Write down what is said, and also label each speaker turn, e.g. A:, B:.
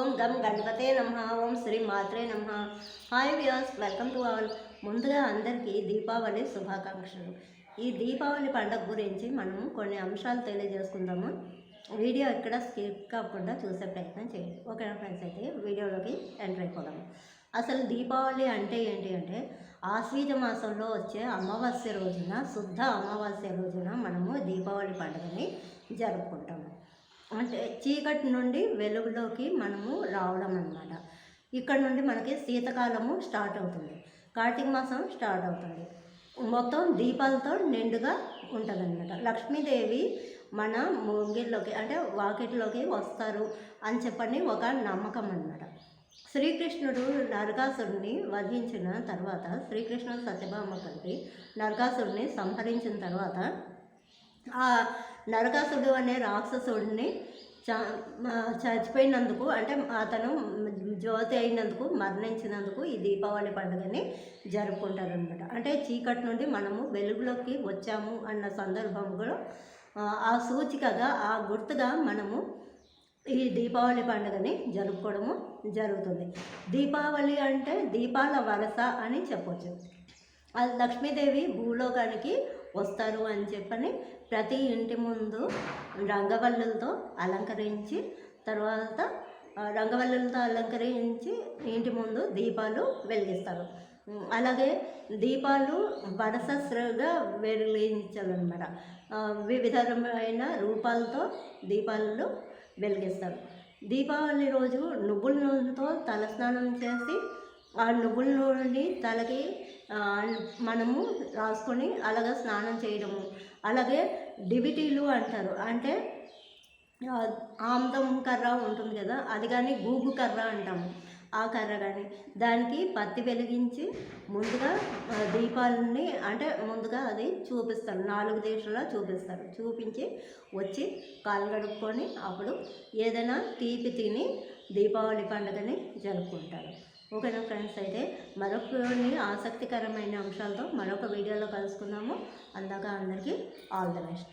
A: ఓం గం గణపతే నమ ఓం శ్రీ మాత్రే నమ. Hi views welcome to all ముందుగా అందరికీ దీపావళి శుభాకాంక్షలు. ఈ దీపావళి పండుగ గురించి మనం కొన్ని అంశాలు తెలియజేసుకుందాము. వీడియో ఎక్కడ స్కిప్ కాకుండా చూసే ప్రయత్నం చేయండి. ఓకేనా ఫ్రెండ్స్? అయితే వీడియోలోకి ఎంటర్ అయిపోదాము. అసలు దీపావళి అంటే ఏంటి అంటే ఆశ్వీజ మాసంలో వచ్చే అమావాస్య రోజున శుద్ధ అమావాస్య రోజున మనము దీపావళి పండుగని జరుపుకుంటాము. అంటే చీకటి నుండి వెలుగులోకి మనము రావడం అన్నమాట. ఇక్కడ నుండి మనకి శీతకాలము స్టార్ట్ అవుతుంది. కార్తీక మాసం స్టార్ట్ అవుతుంది. మొత్తం దీపాలతో నిండుగా ఉంటుంది అనమాట లక్ష్మీదేవి మన ముంగిల్లోకి అంటే వాకిట్లోకి వస్తారు అని చెప్పని ఒక నమ్మకం అన్నమాట. శ్రీకృష్ణుడు నరకాసుడిని వధించిన తర్వాత శ్రీకృష్ణుడు సత్యభామ కలిపి నరకాసుడిని సంహరించిన తర్వాత ఆ నరకాసుడు అనే రాక్షసుడిని చ చచ్చిపోయినందుకు అంటే అతను జ్యోతి అయినందుకు మరణించినందుకు ఈ దీపావళి పండుగని జరుపుకుంటారనమాట అంటే చీకటి నుండి మనము వెలుగులోకి వచ్చాము అన్న సందర్భంలో ఆ సూచికగా ఆ గుర్తుగా మనము ఈ దీపావళి పండుగని జరుపుకోవడము జరుగుతుంది. దీపావళి అంటే దీపాల వరస అని చెప్పవచ్చు లక్ష్మీదేవి భూలోకానికి వస్తారు అని చెప్పని ప్రతి ఇంటి ముందు రంగవల్లులతో అలంకరించి తర్వాత రంగవల్లులతో అలంకరించి ఇంటి ముందు దీపాలు వెలిగిస్తారు. అలాగే దీపాలు వరసగా వెలిగించాలన్నమాట. వివిధమైన రూపాలతో దీపాలను వెలిగిస్తారు. దీపావళి రోజు నువ్వుల నూనెతో తలస్నానం చేసి ఆ నువ్వుల నూనెని తలకి మనము రాసుకొని అలాగే స్నానం చేయడము. అలాగే డిబిటీలు అంటారు. అంటే ఆముదం కర్ర ఉంటుంది కదా అది కానీ గూగు కర్ర అంటాము. ఆ కర్ర కానీ దానికి పత్తి వెలిగించి ముందుగా దీపాలని అంటే ముందుగా అది చూపిస్తారు. నాలుగు దేశాల చూపిస్తారు. చూపించి వచ్చి కాలు గడుపుకొని అప్పుడు ఏదైనా తీపి తిని దీపావళి పండుగని జరుపుకుంటారు. ఓకేనా ఫ్రెండ్స్ అయితే మరొకని ఆసక్తికరమైన అంశాలతో మరొక వీడియోలో కలుసుకుందాము. అందాక అందరికీ ఆల్ ద బెస్ట్.